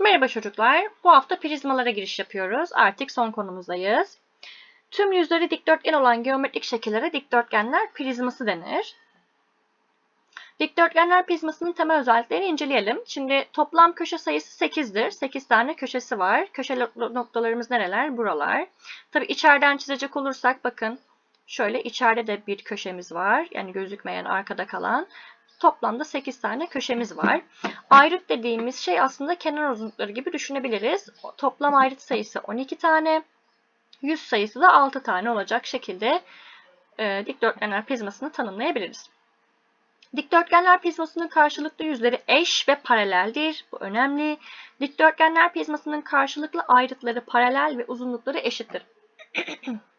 Merhaba çocuklar. Bu hafta prizmalara giriş yapıyoruz. Artık son konumuzdayız. Tüm yüzleri dikdörtgen olan geometrik şekillere dikdörtgenler prizması denir. Dikdörtgenler prizmasının temel özelliklerini inceleyelim. Şimdi toplam köşe sayısı 8'dir. 8 tane köşesi var. Köşe noktalarımız nereler? Buralar. Tabi içeriden çizecek olursak bakın şöyle içeride de bir köşemiz var. Yani gözükmeyen arkada kalan. Toplamda 8 tane köşemiz var. Ayrıt dediğimiz şey aslında kenar uzunlukları gibi düşünebiliriz. Toplam ayrıt sayısı 12 tane. Yüz sayısı da 6 tane olacak şekilde e, dikdörtgenler prizmasını tanımlayabiliriz. Dikdörtgenler prizmasının karşılıklı yüzleri eş ve paraleldir. Bu önemli. Dikdörtgenler prizmasının karşılıklı ayrıtları paralel ve uzunlukları eşittir.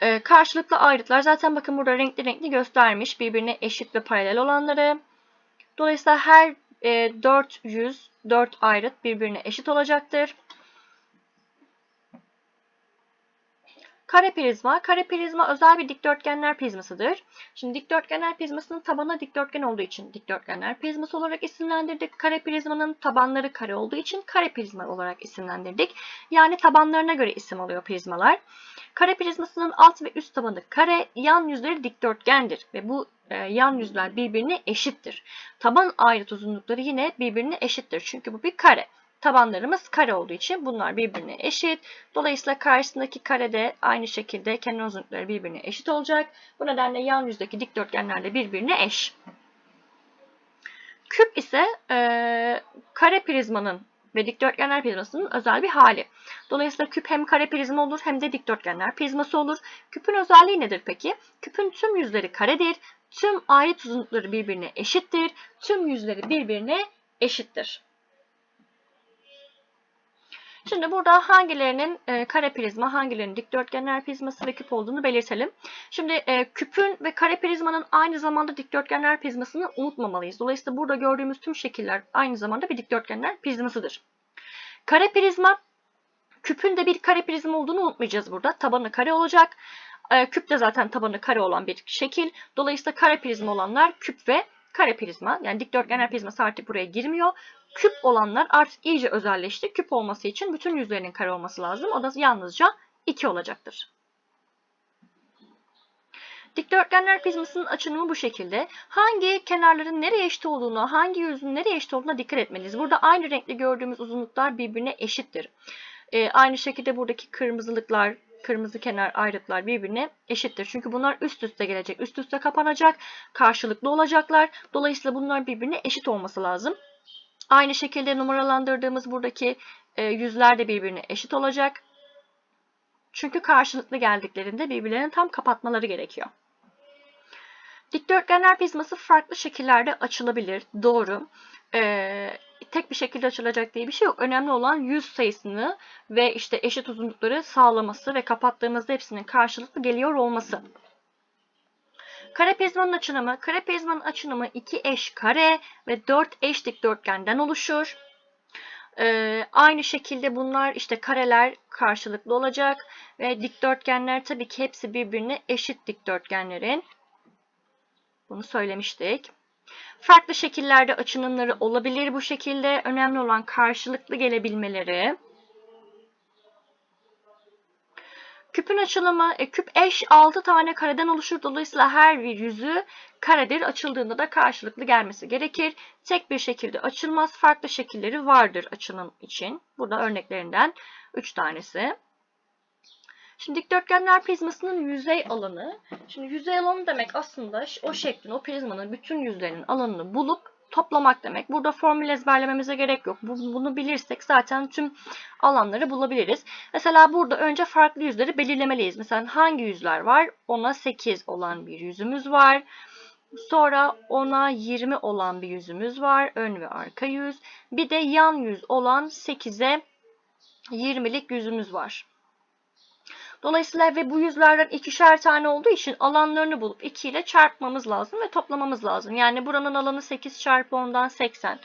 Ee, karşılıklı ayrıtlar zaten bakın burada renkli renkli göstermiş birbirine eşit ve paralel olanları. Dolayısıyla her e, 4 yüz, 4 ayrıt birbirine eşit olacaktır. Kare prizma. Kare prizma özel bir dikdörtgenler prizmasıdır. Şimdi dikdörtgenler prizmasının tabanı dikdörtgen olduğu için dikdörtgenler prizması olarak isimlendirdik. Kare prizmanın tabanları kare olduğu için kare prizma olarak isimlendirdik. Yani tabanlarına göre isim alıyor prizmalar. Kare prizmasının alt ve üst tabanı kare, yan yüzleri dikdörtgendir ve bu e, yan yüzler birbirine eşittir. Taban ayrıt uzunlukları yine birbirine eşittir. Çünkü bu bir kare. Tabanlarımız kare olduğu için bunlar birbirine eşit. Dolayısıyla karşısındaki kare de aynı şekilde kenar uzunlukları birbirine eşit olacak. Bu nedenle yan yüzdeki dikdörtgenler de birbirine eş. Küp ise e, kare prizmanın ve dikdörtgenler prizmasının özel bir hali. Dolayısıyla küp hem kare prizma olur hem de dikdörtgenler prizması olur. Küpün özelliği nedir peki? Küpün tüm yüzleri karedir. Tüm ayrıt uzunlukları birbirine eşittir. Tüm yüzleri birbirine eşittir. Şimdi burada hangilerinin e, kare prizma, hangilerinin dikdörtgenler prizması ve küp olduğunu belirtelim. Şimdi e, küpün ve kare prizmanın aynı zamanda dikdörtgenler prizmasını unutmamalıyız. Dolayısıyla burada gördüğümüz tüm şekiller aynı zamanda bir dikdörtgenler prizmasıdır. Kare prizma, küpün de bir kare prizma olduğunu unutmayacağız burada. Tabanı kare olacak. E, küp de zaten tabanı kare olan bir şekil. Dolayısıyla kare prizma olanlar küp ve kare prizma. Yani dikdörtgenler prizması artık buraya girmiyor. Küp olanlar artık iyice özelleşti. Küp olması için bütün yüzlerinin kare olması lazım. O da yalnızca 2 olacaktır. Dikdörtgenler prizmasının açınımı bu şekilde. Hangi kenarların nereye eşit olduğunu, hangi yüzün nereye eşit olduğuna dikkat etmeliyiz. Burada aynı renkli gördüğümüz uzunluklar birbirine eşittir. Ee, aynı şekilde buradaki kırmızılıklar, kırmızı kenar ayrıtlar birbirine eşittir. Çünkü bunlar üst üste gelecek, üst üste kapanacak, karşılıklı olacaklar. Dolayısıyla bunlar birbirine eşit olması lazım. Aynı şekilde numaralandırdığımız buradaki e, yüzler de birbirine eşit olacak. Çünkü karşılıklı geldiklerinde birbirlerini tam kapatmaları gerekiyor. Dikdörtgenler prizması farklı şekillerde açılabilir. Doğru. Ee, tek bir şekilde açılacak diye bir şey yok. Önemli olan yüz sayısını ve işte eşit uzunlukları sağlaması ve kapattığımızda hepsinin karşılıklı geliyor olması. Kare prizmanın açınımı, kare prizmanın açınımı 2 eş kare ve 4 eş dikdörtgenden oluşur. Ee, aynı şekilde bunlar işte kareler karşılıklı olacak ve dikdörtgenler tabii ki hepsi birbirine eşit dikdörtgenlerin. Bunu söylemiştik. Farklı şekillerde açınımları olabilir bu şekilde. Önemli olan karşılıklı gelebilmeleri. Küpün açılımı, e, küp eş 6 tane kareden oluşur. Dolayısıyla her bir yüzü karedir. Açıldığında da karşılıklı gelmesi gerekir. Tek bir şekilde açılmaz. Farklı şekilleri vardır açılım için. Burada örneklerinden 3 tanesi. Şimdi dikdörtgenler prizmasının yüzey alanı. Şimdi yüzey alanı demek aslında o şeklin, o prizmanın bütün yüzlerinin alanını bulup toplamak demek. Burada formül ezberlememize gerek yok. Bunu bilirsek zaten tüm alanları bulabiliriz. Mesela burada önce farklı yüzleri belirlemeliyiz. Mesela hangi yüzler var? 10'a 8 olan bir yüzümüz var. Sonra 10'a 20 olan bir yüzümüz var. Ön ve arka yüz. Bir de yan yüz olan 8'e 20'lik yüzümüz var. Dolayısıyla ve bu yüzlerden ikişer tane olduğu için alanlarını bulup 2 ile çarpmamız lazım ve toplamamız lazım. Yani buranın alanı 8 çarpı 10'dan 80.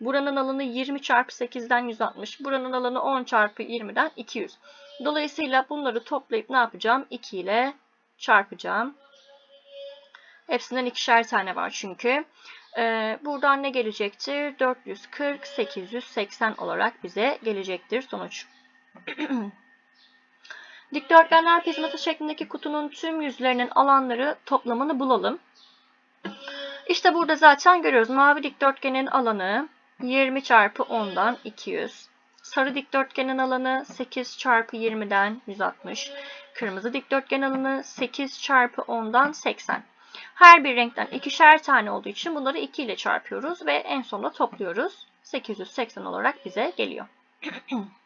Buranın alanı 20 çarpı 8'den 160. Buranın alanı 10 çarpı 20'den 200. Dolayısıyla bunları toplayıp ne yapacağım? 2 ile çarpacağım. Hepsinden ikişer tane var çünkü. Ee, buradan ne gelecektir? 440, 880 olarak bize gelecektir sonuç. Dikdörtgenler prizması şeklindeki kutunun tüm yüzlerinin alanları toplamını bulalım. İşte burada zaten görüyoruz. Mavi dikdörtgenin alanı 20 çarpı 10'dan 200. Sarı dikdörtgenin alanı 8 çarpı 20'den 160. Kırmızı dikdörtgen alanı 8 çarpı 10'dan 80. Her bir renkten ikişer tane olduğu için bunları 2 ile çarpıyoruz ve en sonunda topluyoruz. 880 olarak bize geliyor.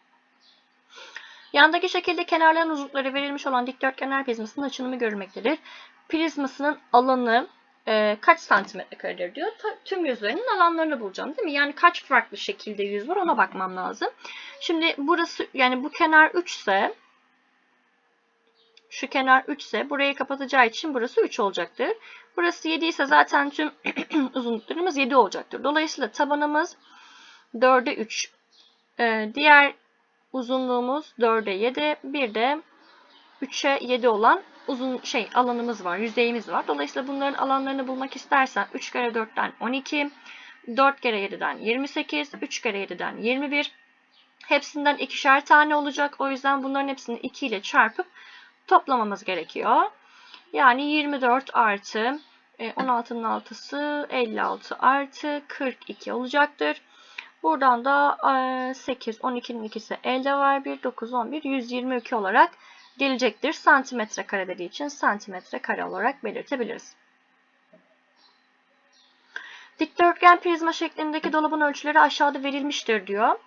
Yandaki şekilde kenarların uzunlukları verilmiş olan dikdörtgenler prizmasının açılımı görülmektedir. Prizmasının alanı e, kaç santimetre karedir diyor. Ta, tüm yüzlerinin alanlarını bulacağım değil mi? Yani kaç farklı şekilde yüz var ona bakmam lazım. Şimdi burası yani bu kenar 3 ise şu kenar 3 ise burayı kapatacağı için burası 3 olacaktır. Burası 7 ise zaten tüm uzunluklarımız 7 olacaktır. Dolayısıyla tabanımız 4'e 3. Ee, diğer uzunluğumuz 4'e 7. Bir de 3'e 7 olan uzun şey alanımız var, yüzeyimiz var. Dolayısıyla bunların alanlarını bulmak istersen 3 kere 4'ten 12, 4 kere 7'den 28, 3 kere 7'den 21. Hepsinden ikişer tane olacak. O yüzden bunların hepsini 2 ile çarpıp toplamamız gerekiyor. Yani 24 artı 16'nın 6'sı 56 artı 42 olacaktır. Buradan da 8, 12'nin ikisi elde var. 1, 9, 11, 122 olarak gelecektir. Santimetre kare dediği için santimetre kare olarak belirtebiliriz. Dikdörtgen prizma şeklindeki dolabın ölçüleri aşağıda verilmiştir diyor.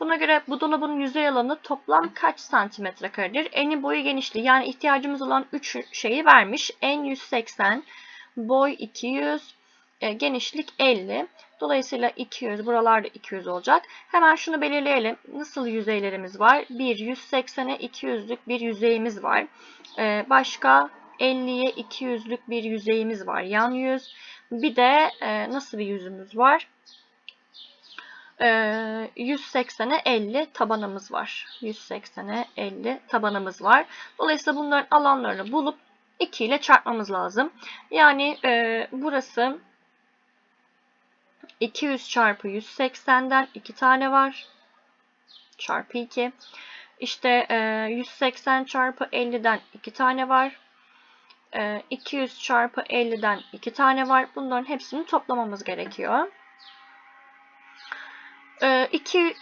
Buna göre bu dolabın yüzey alanı toplam kaç santimetre karedir? Eni boyu genişliği yani ihtiyacımız olan 3 şeyi vermiş. En 180, boy 200, e, genişlik 50. Dolayısıyla 200, buralarda 200 olacak. Hemen şunu belirleyelim. Nasıl yüzeylerimiz var? 1, 180'e 200'lük bir yüzeyimiz var. E, başka 50'ye 200'lük bir yüzeyimiz var. Yan yüz. Bir de e, nasıl bir yüzümüz var? 180'e 50 tabanımız var. 180'e 50 tabanımız var. Dolayısıyla bunların alanlarını bulup 2 ile çarpmamız lazım. Yani e, burası 200 çarpı 180'den 2 tane var. Çarpı 2. İşte e, 180 çarpı 50'den 2 tane var. E, 200 çarpı 50'den 2 tane var. Bunların hepsini toplamamız gerekiyor. 2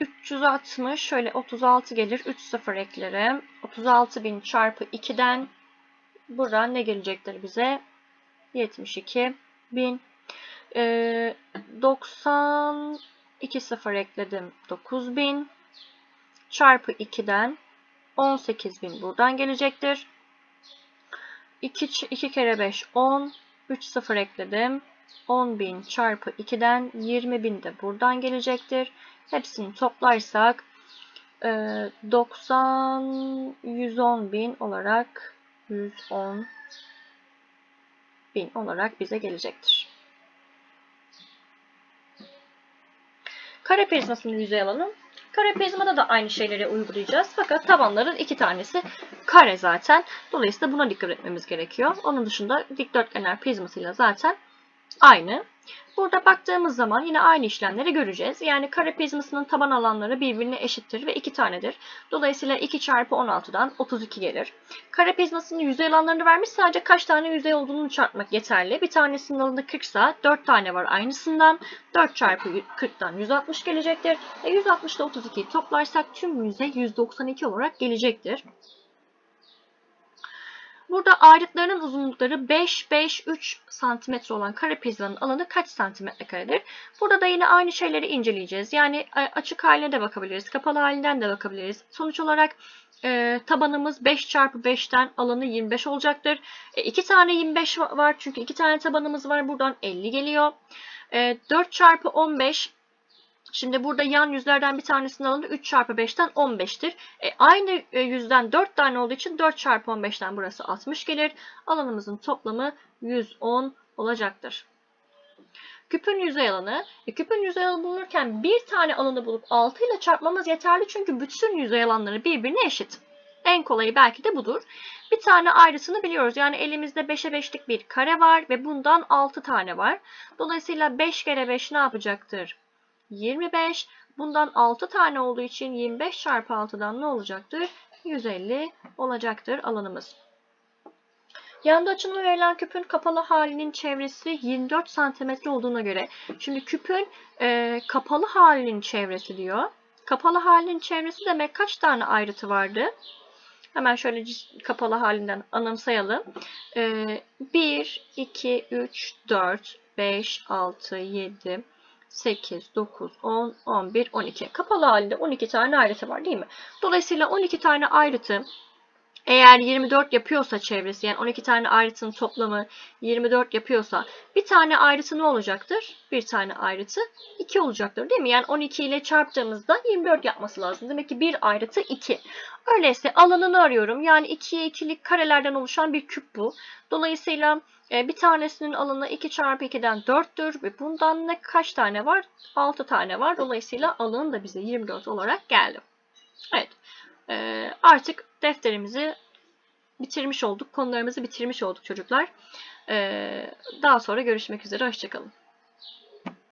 360 şöyle 36 gelir. 3 sıfır eklerim. 36.000 çarpı 2'den buradan ne gelecektir bize? 72.000 ee, 92 sıfır ekledim. 9000 çarpı 2'den 18.000 buradan gelecektir. 2, 2 kere 5 10 3 sıfır ekledim. 10.000 çarpı 2'den 20.000 de buradan gelecektir. Hepsini toplarsak 90 110 bin olarak 110 bin olarak bize gelecektir. Kare prizmasının yüzey alanı. Kare prizmada da aynı şeyleri uygulayacağız. Fakat tabanların iki tanesi kare zaten. Dolayısıyla buna dikkat etmemiz gerekiyor. Onun dışında dikdörtgenler prizmasıyla zaten aynı. Burada baktığımız zaman yine aynı işlemleri göreceğiz. Yani kare prizmasının taban alanları birbirine eşittir ve 2 tanedir. Dolayısıyla 2 çarpı 16'dan 32 gelir. Kare prizmasının yüzey alanlarını vermiş. Sadece kaç tane yüzey olduğunu çarpmak yeterli. Bir tanesinin alanı 40 ise 4 tane var aynısından. 4 çarpı 40'tan 160 gelecektir. E 160 ile 32'yi toplarsak tüm yüzey 192 olarak gelecektir. Burada ayrıtlarının uzunlukları 5, 5, 3 cm olan kare prizmanın alanı kaç santimetre karedir? Burada da yine aynı şeyleri inceleyeceğiz. Yani e, açık haline de bakabiliriz, kapalı halinden de bakabiliriz. Sonuç olarak e, tabanımız 5 çarpı 5'ten alanı 25 olacaktır. E, 2 tane 25 var çünkü 2 tane tabanımız var. Buradan 50 geliyor. E, 4 çarpı 15 Şimdi burada yan yüzlerden bir tanesinin alanı 3 çarpı 5'ten 15'tir. E, aynı e, yüzden 4 tane olduğu için 4 çarpı 15'ten burası 60 gelir. Alanımızın toplamı 110 olacaktır. Küpün yüzey alanı. E, küpün yüzey alanı bulunurken bir tane alanı bulup 6 ile çarpmamız yeterli çünkü bütün yüzey alanları birbirine eşit. En kolayı belki de budur. Bir tane ayrısını biliyoruz. Yani elimizde 5'e 5'lik bir kare var ve bundan 6 tane var. Dolayısıyla 5 kere 5 ne yapacaktır? 25. Bundan 6 tane olduğu için 25 çarpı 6'dan ne olacaktır? 150 olacaktır alanımız. Yanda açılımı verilen küpün kapalı halinin çevresi 24 cm olduğuna göre. Şimdi küpün e, kapalı halinin çevresi diyor. Kapalı halinin çevresi demek kaç tane ayrıtı vardı? Hemen şöyle kapalı halinden anımsayalım. E, 1, 2, 3, 4, 5, 6, 7, 8, 9, 10, 11, 12. Kapalı halinde 12 tane ayrıtı var değil mi? Dolayısıyla 12 tane ayrıtı eğer 24 yapıyorsa çevresi yani 12 tane ayrıtının toplamı 24 yapıyorsa bir tane ayrıtı ne olacaktır? Bir tane ayrıtı 2 olacaktır değil mi? Yani 12 ile çarptığımızda 24 yapması lazım. Demek ki bir ayrıtı 2. Öyleyse alanını arıyorum. Yani 2'ye 2'lik karelerden oluşan bir küp bu. Dolayısıyla e, bir tanesinin alanı 2 çarpı 2'den 4'tür ve bundan ne kaç tane var? 6 tane var. Dolayısıyla alanı da bize 24 olarak geldi. Evet. E, artık defterimizi bitirmiş olduk. Konularımızı bitirmiş olduk çocuklar. E, daha sonra görüşmek üzere. Hoşçakalın.